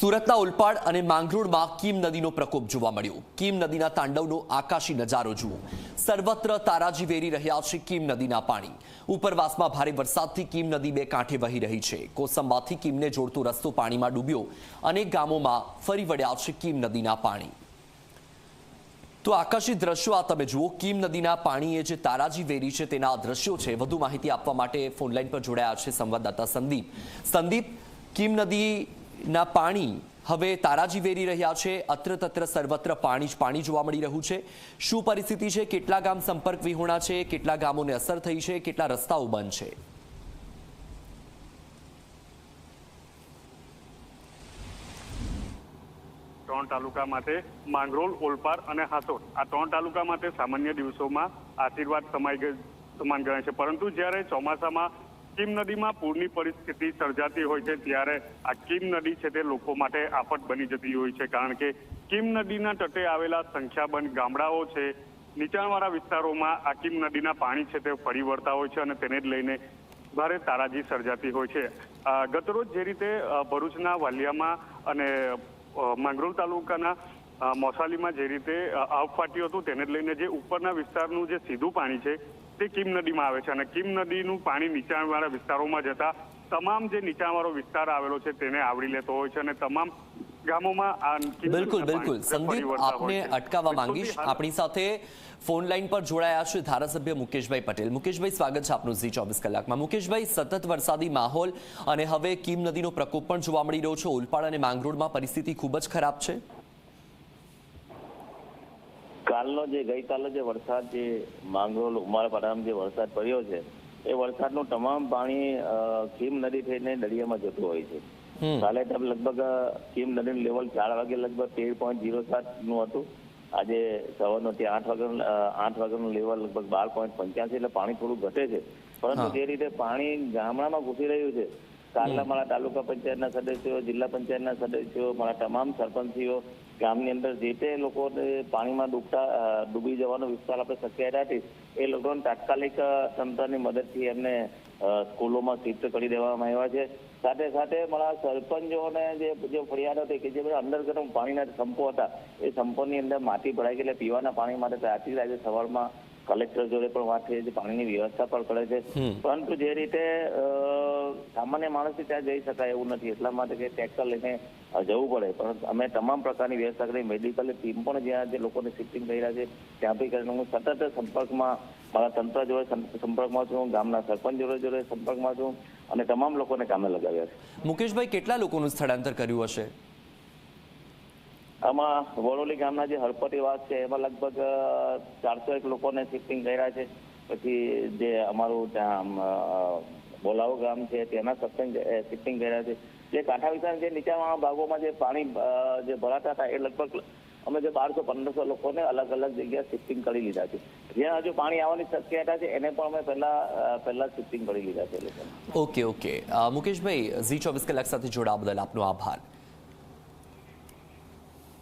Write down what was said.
સુરતના ઉલપાડ અને માંગરોળમાં કીમ નદીનો પ્રકોપ જોવા મળ્યો. કીમ નદીના તાંડવનો આકાશી નજારો જુઓ. સર્વત્ર તારાજી વેરી રહ્યા છે કીમ નદીના પાણી. ઉપરવાસમાં ભારે વરસાદથી કીમ નદી બે કાંઠે વહી રહી છે. કોસંબાથી કીમને જોડતો રસ્તો પાણીમાં ડૂબ્યો અનેક ગામોમાં ફરી વળ્યા છે કીમ નદીના પાણી. તો આકાશી દ્રશ્યો આ તમે જુઓ. કીમ નદીના પાણીએ જે તારાજી વેરી છે તેના દ્રશ્યો છે. વધુ માહિતી આપવા માટે ફોનલાઈન પર જોડાયા છે સંવાદદાતા સંદીપ. સંદીપ, કીમ નદીના પાણી હવે તારાજી વેરી રહ્યા છે, અત્ર તત્ર સર્વત્ર પાણી જ પાણી જોવા મળી રહ્યું છે. શું પરિસ્થિતિ છે? કેટલા ગામ સંપર્ક વિહોણા છે? કેટલા ગામોને અસર થઈ છે? કેટલા રસ્તાઓ બંધ છે? ત્રણ તાલુકા માટે માંગરોળ ઓલપાડ અને હાસોટ આ ત્રણ તાલુકા માટે સામાન્ય દિવસોમાં આશીર્વાદ સમાઈ સમાન ગણાય છે. પરંતુ જ્યારે ચોમાસામાં કીમ નદીમાં પૂરની પરિસ્થિતિ સર્જાતી હોય છે ત્યારે આ કિમ નદી છે તે લોકો માટે આફત બની જતી હોય છે કારણ કે કિમ નદીના તટે આવેલા સંખ્યાબંધ ગામડાઓ છે. નીચાણવાળા વિસ્તારોમાં આ કિમ નદીના પાણી છે તે ફરી વળતા હોય છે અને તેને જ લઈને ભારે તારાજી સર્જાતી હોય છે. ગતરોજ જે રીતે ભરૂચના વાલિયામાં અને માંગરોળ તાલુકાના મોસાલીમાં જે રીતે આવ ફાટ્યું હતું તેને લઈને જે ઉપરના વિસ્તારનું જે સીધું પાણી છે તે કિમ નદીમાં આવે છે. અને કિમ નદીનું પાણી નીચાણવાળા વિસ્તારોમાં જતા તમામ જે નીચાણવાળો વિસ્તાર આવેલો છે તેને આવરી લેતો હોય છે અને તમામ ગામોમાં બિલકુલ બિલકુલ. સંદીપ આપને અટકાવવા માંગીશ. આપણી સાથે ફોન લાઈન પર જોડાયા છે ધારાસભ્ય મુકેશભાઈ પટેલ. મુકેશભાઈ સ્વાગત છે આપનું ઝી ચોવીસ કલાકમાં. મુકેશભાઈ સતત વરસાદી માહોલ અને હવે કીમ નદીનો પ્રકોપ પણ જોવા મળી રહ્યો છે. ઓલપાડ અને માંગરોળમાં પરિસ્થિતિ ખૂબ જ ખરાબ છે. કાલનો જે ગઈકાલનો જે વરસાદ જે માંગરોળ ઉમરપાડામાં જે વરસાદ પડ્યો છે એ વરસાદનું તમામ પાણી ખીમ નદી થઈને દરિયામાં જતું હોય છે. કાલે તો લગભગ ખીમ નદીનું લેવલ ચાર વાગે લગભગ તેર પોઈન્ટ ઝીરો નું હતું. આજે સવારનો ત્યાં આઠ વાગ્યાનું આઠ વાગ્યાનું લેવલ લગભગ બાર પોઈન્ટ પંચ્યાસી એટલે પાણી થોડું ઘટે છે. પરંતુ તે જે રીતે પાણી ગામડામાં ઘૂસી રહ્યું છે કાલના મારા તાલુકા પંચાયતના સદસ્યો જિલ્લા પંચાયતના સદસ્યો મારા તમામ સરપંચીઓ ગામની અંદર જે તે લોકોને પાણીમાં ડૂબતા ડૂબી જવાનો વિસ્તાર આપણે શક્યતા હતી એ લોકોને તાત્કાલિક તંત્રની મદદથી એમને સ્કૂલોમાં શિફ્ટ કરી દેવામાં આવ્યા છે. સાથે સાથે મારા સરપંચોને જે જે ફરિયાદ હતી કે જે બધા અંડરગ્રાઉન્ડ પાણીના સંપો હતા એ સંપોની અંદર માટી ભરાઈ ગઈ એટલે પીવાના પાણી માટે જ આજે સવારમાં કલેક્ટર જોડે પણ વાત થઈ છે પાણીની વ્યવસ્થા પણ કરે છે. પરંતુ જે રીતે અ, સામાન્ય માણસથી ત્યાં જઈ શકાય એવું નથી. એટલા માટે કે ટ્રેક્ટર લઈને જવું પડે. પણ અમે તમામ પ્રકારની વ્યવસ્થા કરી. મેડિકલ ટીમ પણ જ્યાં જે લોકોને શિફ્ટિંગ થઈ રહ્યા છે ત્યાં બી કરીને હું સતત સંપર્કમાં મારા તંત્ર જોડે સંપર્કમાં છું. ગામના સરપંચ જોડે જોડે સંપર્કમાં છું. અને તમામ લોકોને કામે લગાવ્યા છે. મુકેશભાઈ કેટલા લોકોનું સ્થળાંતર કર્યું હશે? આમાં વડોલી ગામના જે હળપતિ વાસ છે એમાં લગભગ ચારસો એક લોકોને શિફ્ટિંગ કર્યા છે. પછી જે અમારું ત્યાં બોલાવો ગામ છે તેના સત્સંગ શિફ્ટિંગ કર્યા છે. જે કાંઠા વિસ્તાર જે નીચાણવાળા ભાગોમાં જે પાણી જે ભરાતા હતા, એ લગભગ અમે જે બારસો, પંદરસો લોકોને અલગ અલગ જગ્યાએ શિફ્ટિંગ કરી લીધા છે. જ્યાં હજુ પાણી આવવાની શક્યતા છે, એને પણ અમે પહેલા પહેલા શિફ્ટિંગ કરી લીધા છે ઓકે ઓકે. મુકેશભાઈ, ઝી ચોવીસ કલાક સાથે જોડાવા બદલ આપનો આભાર.